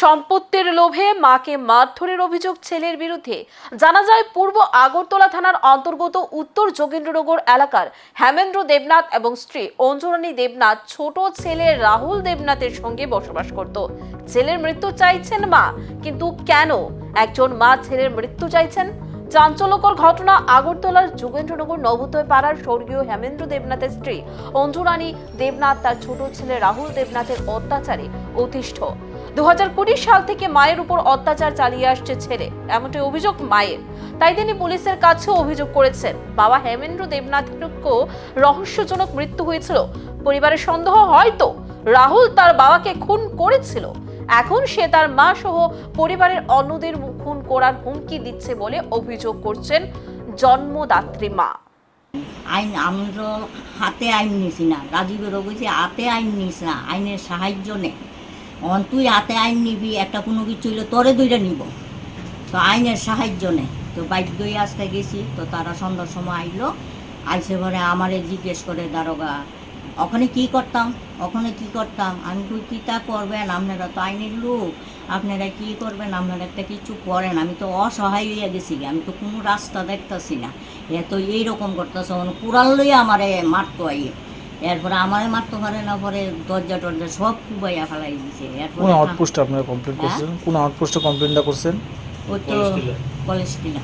সম্পত্তির লোভে মাকে মারধরের অভিযোগ ছেলের বিরুদ্ধে। জানা যায়, পূর্ব আগরতলা থানার অন্তর্গত উত্তর যোগেন্দ্রনগর এলাকার হেমেন্দ্র দেবনাথ এবং স্ত্রী অঞ্জরানী দেবনাথ ছোট ছেলে রাহুল দেবনাথের সঙ্গে বসবাস করত। ছেলের মৃত্যু চাইছেন মা, কিন্তু কেন? একজন মা ছেলের মৃত্যু চাইছেন? চাঞ্চল্যকর ঘটনা আগরতলার যোগেন্দ্রনগর নবোদয় পাড়ার স্বর্গীয় হেমেন্দ্র দেবনাথের স্ত্রী অঞ্জুরানী দেবনাথ, তার ছোট ছেলে রাহুল দেবনাথের অত্যাচারে অতিষ্ঠ। দু হাজার কুড়ি সাল থেকে মায়ের উপর অত্যাচার চালিয়ে আসছে ছেলে। এমনটি অভিযোগ মায়ের। তাই তিনি পুলিশের কাছেও অভিযোগ করেছেন। বাবা হেমেন্দ্র দেবনাথকেও রহস্যজনক মৃত্যু হয়েছিল। পরিবারের সন্দেহ হয়তো রাহুল তার বাবাকে খুন করেছিল। এখন সে তার মা সহ পরিবারের অন্যদের খুন করার হুমকি দিচ্ছে বলে অভিযোগ করছেন জন্মদাত্রী মা। আইন আমরা হাতে আইন নিছি না। রাজীবেরও কইছে হাতে আইন নিস না। আইনের সাহায্য নে। অন তুই হাতে আইন নিবি, একটা কোনো কিছু হইলে তোরে দুইটা নিব। তো আইনের সাহায্য নে। তো বাধ্যই আসতে গেছি, তো তারা সন্ধ্যার সময় আইলো। আইসে পরে আমারে জিজ্ঞেস করে, দারোগা ওখানে কি করতাম? ওখানে কি করতাম? আমি কই কি তা করবেন? আপনারা তো আইনের লোক। আপনারা কি করবেন? আপনারা একটা কিছু করেন। আমি তো অসহায় হইয়া গেছি আমি তো কোনো রাস্তা দেখতাছি না। এ তো এইরকম করতেছে। মানে কুড়াল লইয়া আমারে মারতো আইয়ে। এরপরে আমার মারতে পারে না পরে দরজা টরজা সব কুবাইয়া ফেলাই দিছে। এরপরে কোন আউটপোস্টে আপনারা কমপ্লেন হ্যাঁ? করছেন? কোন আউটপোস্টে কমপ্লেনটা করছেন? ওই তো কলেজ টিলা।